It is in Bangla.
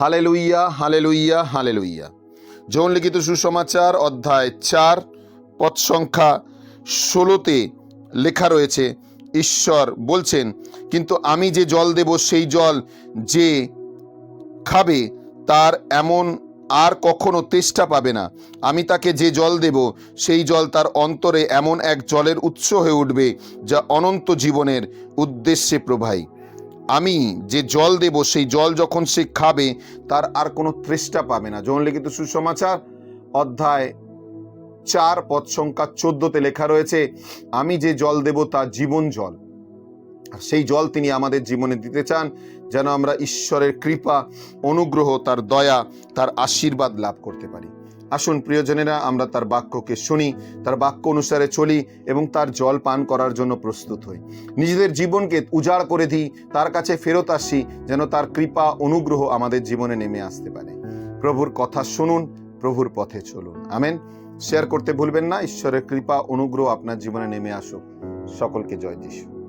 Hallelujah hallelujah hallelujah. যৌন লিখিত সুসমাচার অধ্যায় চার, পদ সংখ্যা ষোলোতে লেখা রয়েছে, ঈশ্বর বলছেন, কিন্তু আমি যে জল দেব, সেই জল যে খাবে, তার এমন আর কখনো তেষ্টা পাবে না। আমি তাকে যে জল দেব, সেই জল তার অন্তরে এমন এক জলের উৎস হয়ে উঠবে, যা অনন্ত জীবনের উদ্দেশ্যে প্রবাহী। আমি যে জল দেব, সেই জল যখন সে খাবে, তার আর কোনো তৃষ্ণা পাবে না। যৌন লিখিত সুসমাচার, অধ্যায় চার, পদ সংখ্যা চোদ্দতে লেখা রয়েছে, আমি যে জল দেব তা জীবন জল। আর সেই জল তিনি আমাদের জীবনে দিতে চান, যেন আমরা ঈশ্বরের কৃপা, অনুগ্রহ, তার দয়া, তার আশীর্বাদ লাভ করতে পারি। আসুন প্রিয়জনেরা, আমরা তার বাক্যকে শুনি, তার বাক্য অনুসারে চলি এবং তার জল পান করার জন্য প্রস্তুত হই। নিজেদের জীবনকে উজাড় করে দিই, তার কাছে ফেরত আসি, যেন তার কৃপা, অনুগ্রহ আমাদের জীবনে নেমে আসতে পারে। প্রভুর কথা শুনুন, প্রভুর পথে চলুন। আমেন। শেয়ার করতে ভুলবেন না, ঈশ্বরের কৃপা, অনুগ্রহ আপনার জীবনে নেমে আসুক। সকলকে জয় যিশু।